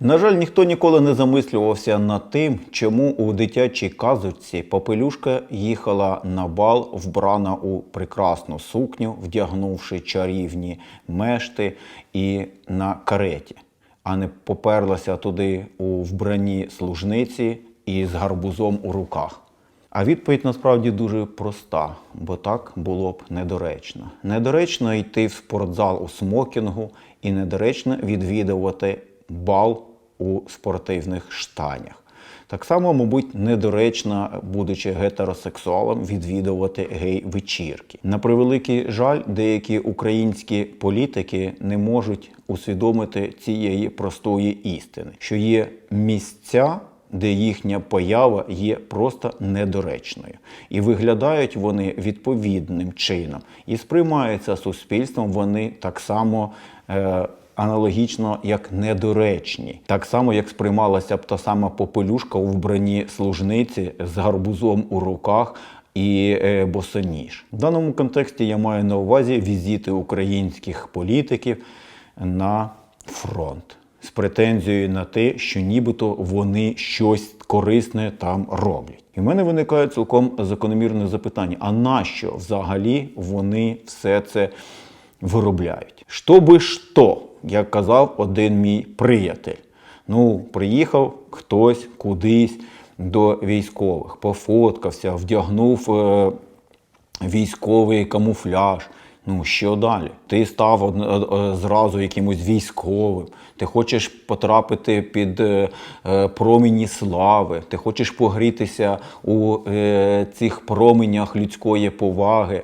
На жаль, ніхто ніколи не замислювався над тим, чому у дитячій казочці Попелюшка їхала на бал, вбрана у прекрасну сукню, вдягнувши чарівні мешти і на кареті, а не поперлася туди у вбранні служниці і з гарбузом у руках. А відповідь насправді дуже проста, бо так було б недоречно. Недоречно йти в спортзал у смокінгу і недоречно відвідувати бал у спортивних штанях. Так само, мабуть, недоречно, будучи гетеросексуалом, відвідувати гей-вечірки. На превеликий жаль, деякі українські політики не можуть усвідомити цієї простої істини, що є місця, де їхня поява є просто недоречною. І виглядають вони відповідним чином. І сприймаються суспільством вони так само. Е- Аналогічно як недоречні, так само як сприймалася б та сама попелюшка у вбранні служниці з гарбузом у руках і е, босоніж. В даному контексті я маю на увазі візити українських політиків на фронт з претензією на те, що нібито вони щось корисне там роблять. І в мене виникає цілком закономірне запитання: а нащо взагалі вони все це виробляють? Що би що, як казав один мій приятель. Ну, приїхав хтось кудись до військових, пофоткався, вдягнув е, військовий камуфляж. Ну, що далі? Ти став од- е, е, зразу якимось військовим, ти хочеш потрапити під е, промені слави, ти хочеш погрітися у цих променях людської поваги,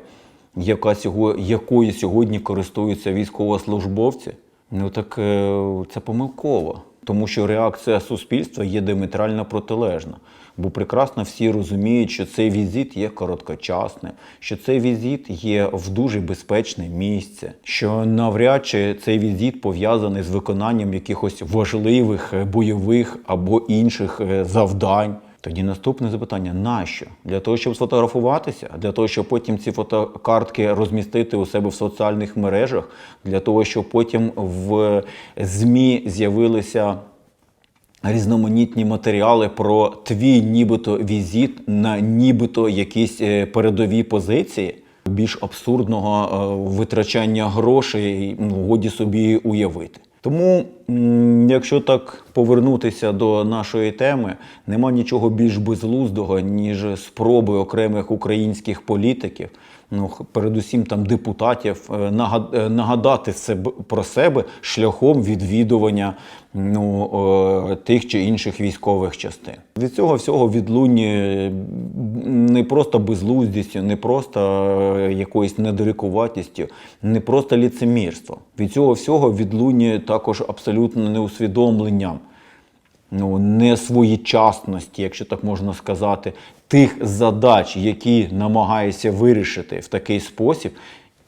яка сього, якою сьогодні користуються військовослужбовці. Ну так е, це помилково, тому що реакція суспільства є диаметрально протилежна. Бо прекрасно всі розуміють, що цей візит є короткочасним, що цей візит є в дуже безпечне місце, що навряд чи цей візит пов'язаний з виконанням якихось важливих е, бойових або інших е, завдань. Тоді наступне запитання: нащо? Для того, щоб сфотографуватися, для того, щоб потім ці фотокартки розмістити у себе в соціальних мережах, для того, щоб потім в ЗМІ з'явилися різноманітні матеріали про твій нібито візит на нібито якісь е, передові позиції. Більш абсурдного е, витрачання грошей ну, годі собі уявити. Тому, якщо так повернутися до нашої теми, нема нічого більш безглуздого, ніж спроби окремих українських політиків, ну передусім там депутатів, е, е, нагадати себе про себе шляхом відвідування ну, е, тих чи інших військових частин. Від цього всього відлунює не просто безглуздістю, не просто якоюсь недорікуватістю, не просто ліцемірством. Від цього всього відлунює також абсолютно неусвідомленням ну, несвоєчасності, якщо так можна сказати, тих задач, які намагаєшся вирішити в такий спосіб,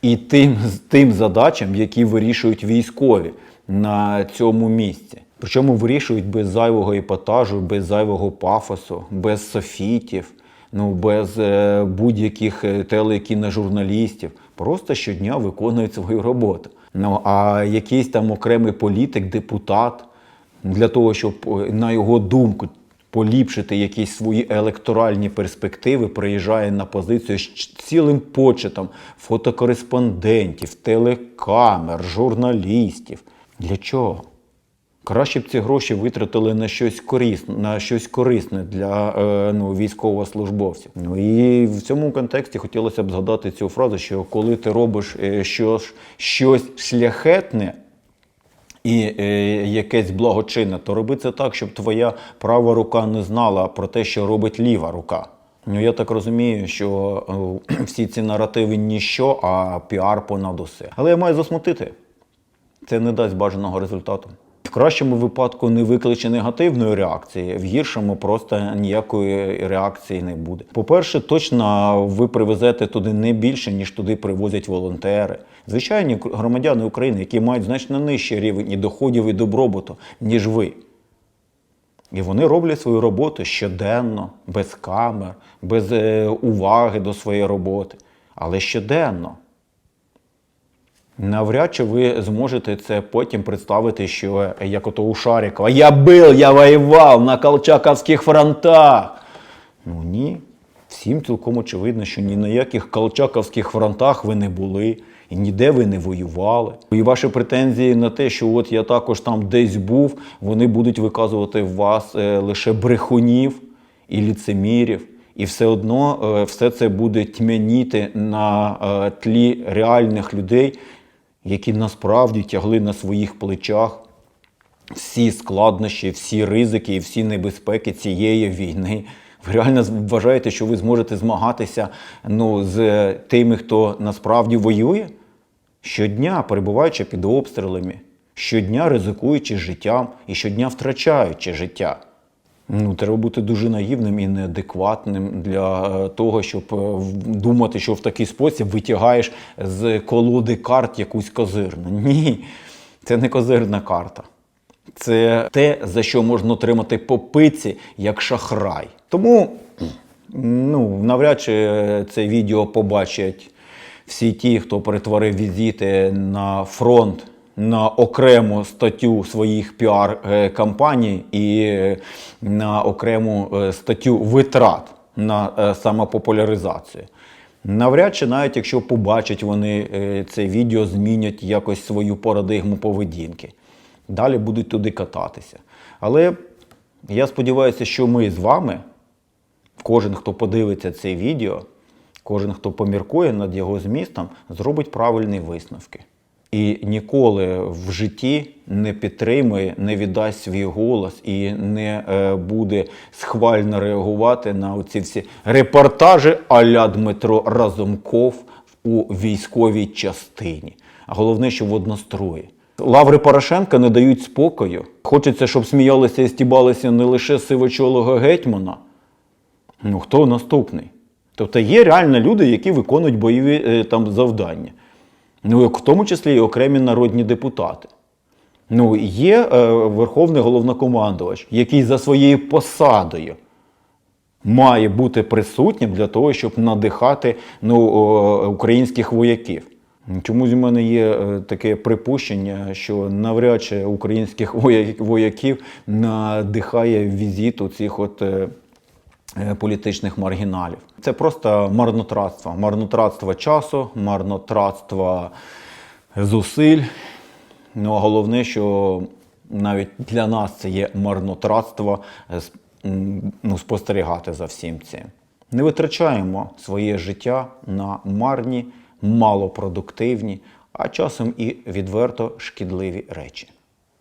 і тим, тим задачам, які вирішують військові на цьому місці. Причому вирішують без зайвого епатажу, без зайвого пафосу, без софітів, ну, без е, будь-яких е, телекіножурналістів. Просто щодня виконують свою роботу. Ну а якийсь там окремий політик, депутат, для того, щоб, е, на його думку, поліпшити якісь свої електоральні перспективи, приїжджає на позицію з цілим почетом фотокореспондентів, телекамер, журналістів. Для чого? Краще б ці гроші витратили на щось корисне, на щось корисне для е, ну, військовослужбовців. Ну і в цьому контексті хотілося б згадати цю фразу, що коли ти робиш е, щось, щось шляхетне, і е, якесь благочинне, то роби це так, щоб твоя права рука не знала про те, що робить ліва рука. Ну я так розумію, що е, всі ці наративи ніщо, а піар понад усе. Але я маю засмутити. Це не дасть бажаного результату. В кращому випадку не викличе негативної реакції, в гіршому просто ніякої реакції не буде. По-перше, точно ви привезете туди не більше, ніж туди привозять волонтери. Звичайні громадяни України, які мають значно нижчий рівень і доходів і добробуту, ніж ви. І вони роблять свою роботу щоденно, без камер, без е, уваги до своєї роботи, але щоденно. Навряд чи ви зможете це потім представити, що е, як ото у Шарикова. Я бил, я воював на колчаковських фронтах. Ну ні. Всім цілком очевидно, що ні на яких колчаковських фронтах ви не були, і ніде ви не воювали. І ваші претензії на те, що от я також там десь був, вони будуть виказувати в вас е, лише брехунів і ліцемірів. І все одно е, все це буде тьмяніти на тлі реальних людей, які насправді тягли на своїх плечах всі складнощі, всі ризики і всі небезпеки цієї війни. Ви реально вважаєте, що ви зможете змагатися ну, з тими, хто насправді воює? Щодня перебуваючи під обстрілами, щодня ризикуючи життям і щодня втрачаючи життя. Ну, треба бути дуже наївним і неадекватним для е, того, щоб е, думати, що в такий спосіб витягаєш з колоди карт якусь козирну. Ні, це не козирна карта. Це те, за що можна отримати по пиці як шахрай. Тому ну, навряд чи е, це відео побачать всі ті, хто перетворив візити на фронт на окрему статтю своїх піар-кампаній і е, на окрему е, статтю витрат на е, самопопуляризацію. Навряд чи навіть якщо побачать вони е, це відео, змінять якось свою парадигму поведінки. Далі будуть туди кататися. Але я сподіваюся, що ми з вами, кожен, хто подивиться це відео, кожен, хто поміркує над його змістом, зробить правильні висновки. І ніколи в житті не підтримує, не віддасть свій голос і не е, буде схвально реагувати на ці всі репортажі а-ля Дмитро Разумков у військовій частині. А головне, що в однострої. Лаври Порошенка не дають спокою. Хочеться, щоб сміялися і стібалися не лише сивочолого гетьмана, Ну, хто наступний? Тобто є реально люди, які виконують бойові е, там завдання. Ну, в тому числі і окремі народні депутати. Ну, є е, Верховний головнокомандувач, який за своєю посадою має бути присутнім для того, щоб надихати ну, о, українських вояків. Чомусь у мене є е, таке припущення, що навряд чи українських вояків надихає візит у цих от. Е, політичних маргіналів. Це просто марнотратство. Марнотратство часу, марнотратство зусиль. Ну а головне, що навіть для нас це є марнотратство е, ну, спостерігати за всім цим. Не витрачаємо своє життя на марні, малопродуктивні, а часом і відверто шкідливі речі.